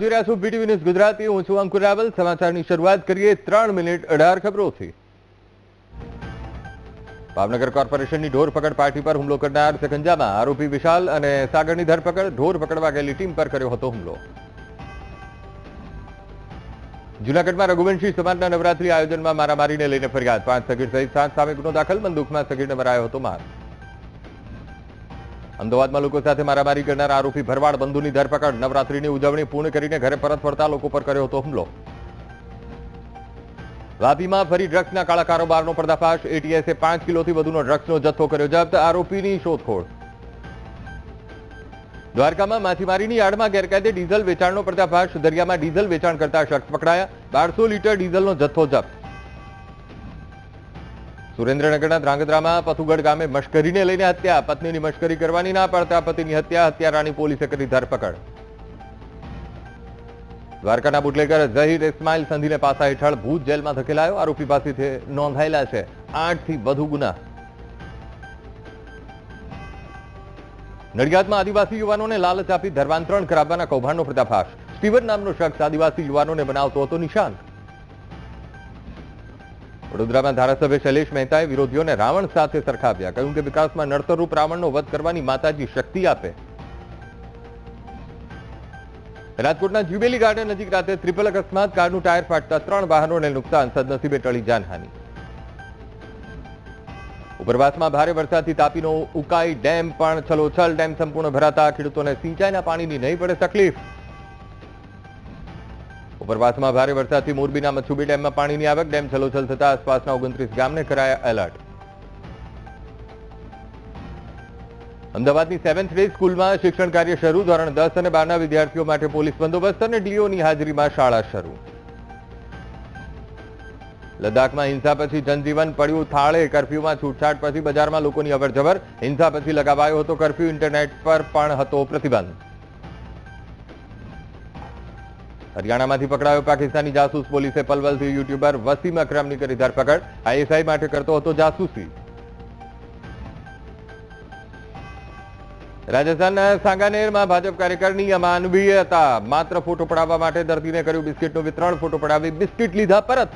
જોઈ રહ્યા છો બીટીવી ન્યૂઝ ભાવનગર કોર્પોરેશનની ઢોર પકડ પાર્ટી પર હુમલો કરનાર સખંજામાં આરોપી વિશાલ અને સાગરની ધરપકડ. ઢોર પકડવા ગયેલી ટીમ પર કર્યો હતો હુમલો. જૂનાગઢમાં રઘુવંશી સમાજના નવરાત્રી આયોજનમાં મારામારીને લઈને ફરિયાદ. પાંચ સગીર સહિત સાત સામે ગુનો દાખલ. બંદૂકમાં સગીરને મરાયો હતો માર અમદાવાદમાં લોકો સાથે મારામારી કરનાર આરોપી ભરવાડ બંધુની ધરપકડ. નવરાત્રીની ઉજવણી પૂર્ણ કરીને ઘરે પરત ફરતા લોકો પર કર્યો હતો હુમલો. વાપીમાં ફરી ડ્રગ્સના કાળા કારોબારનો પર્દાફાશ. એટીએસે પાંચ કિલોથી વધુનો ડ્રગ્સનો જથ્થો કર્યો જપ્ત. આરોપીની શોધખોળ. દ્વારકામાં માછીમારીની આડમાં ગેરકાયદે ડીઝલ વેચાણનો પર્દાફાશ. દરિયામાં ડીઝલ વેચાણ કરતા શખ્સ પકડાયા. બારસો લીટર ડીઝલનો જથ્થો જપ્ત. સુરેન્દ્રનગરના ધ્રાંગધ્રામાં પથુગઢ ગામે મશ્કરીને લઈને હત્યા. પત્નીની મશ્કરી કરવાની ના પડતા પતિની હત્યા. હત્યારાની પોલીસે કરી ધરપકડ. દ્વારકાના બુટલેકર ઝહીર ઇસ્માઇલ સંધીને પાસા હેઠળ ભૂત જેલમાં ધકેલાયો. આરોપી પાસેથી નોંધાયેલા છે આઠથી વધુ ગુના. નડિયાદમાં આદિવાસી યુવાનોને લાલચ આપી ધર્માંતરણ કરાવવાના કૌભાંડનો પર્દાફાશ. સ્ટીવન નામનો શખ્સ આદિવાસી યુવાનોને બનાવતો હતો નિશાન. વડોદરામાં ધારાસભ્ય શૈલેષ મહેતાએ વિરોધીઓને રાવણ સાથે સરખાવ્યા. કહ્યું કે વિકાસમાં નડતરરૂપ રાવણનો વધ કરવાની માતાજી શક્તિ આપે. રાજકોટના જ્યુબેલી ગાર્ડન નજીક રાતે ત્રિપલ અકસ્માત, કારનું ટાયર ફાટતા ત્રણ વાહનોને નુકસાન, સદનસીબે ટળી જાનહાની. ઉપરવાસમાં ભારે વરસાદથી તાપીનો ઉકાઈ ડેમ પણ છલોછલ. ડેમ સંપૂર્ણ ભરાતા ખેડૂતોને સિંચાઈના પાણીની નહીં પડે તકલીફ. ઉપરવાસમાં ભારે વરસાદથી મોરબીના મચ્છુબી ડેમમાં પાણીની આવક, ડેમ છલોછલ થતા આસપાસના ઓગણત્રીસ ગામને કરાયા એલર્ટ. અમદાવાદની સેવન્થ ડે સ્કૂલમાં શિક્ષણ કાર્ય શરૂ, ધોરણ દસ અને બારના વિદ્યાર્થીઓ માટે પોલીસ બંદોબસ્ત અને ડીઓની હાજરીમાં શાળા શરૂ. લદ્દાખમાં હિંસા પછી જનજીવન પડ્યું થાળે, કર્ફ્યુમાં છૂટછાટ પછી બજારમાં લોકોની અવરજવર, હિંસા પછી લગાવાયો હતો કર્ફ્યુ, ઇન્ટરનેટ પર પણ હતો પ્રતિબંધ. હરિયાણામાંથી પકડાયો પાકિસ્તાની જાસૂસ પોલીસે પલવલથી યુટ્યુબર વસીમ અકરમની કરી ધરપકડ. આઈએસઆઈ માટે કરતો હતો જાસૂસી. રાજસ્થાનના સાંગાનેરમાં ભાજપ કાર્યકરની અમાનવીયતા. માત્ર ફોટો પડાવવા માટે દર્દીને કર્યું બિસ્કિટનું વિતરણ, ફોટો પડાવી બિસ્કિટ લીધા પરત.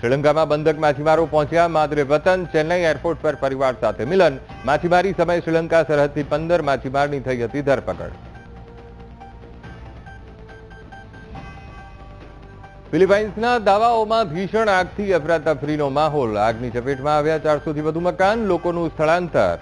શ્રીલંકામાં બંધક માછીમારો પહોંચ્યા. માદરે વતન ચેન્નઈ એરપોર્ટ પર પરિવાર સાથે મિલન. માછીમારી સમયે શ્રીલંકા સરહદથી પંદર માછીમારની થઈ હતી ધરપકડ. ફિલિપાઇન્સના દાવાઓમાં ભીષણ આગથી અફરાતફરીનો માહોલ. આગની ચપેટમાં આવ્યા ચારસોથી વધુ મકાન, લોકોનું સ્થળાંતર.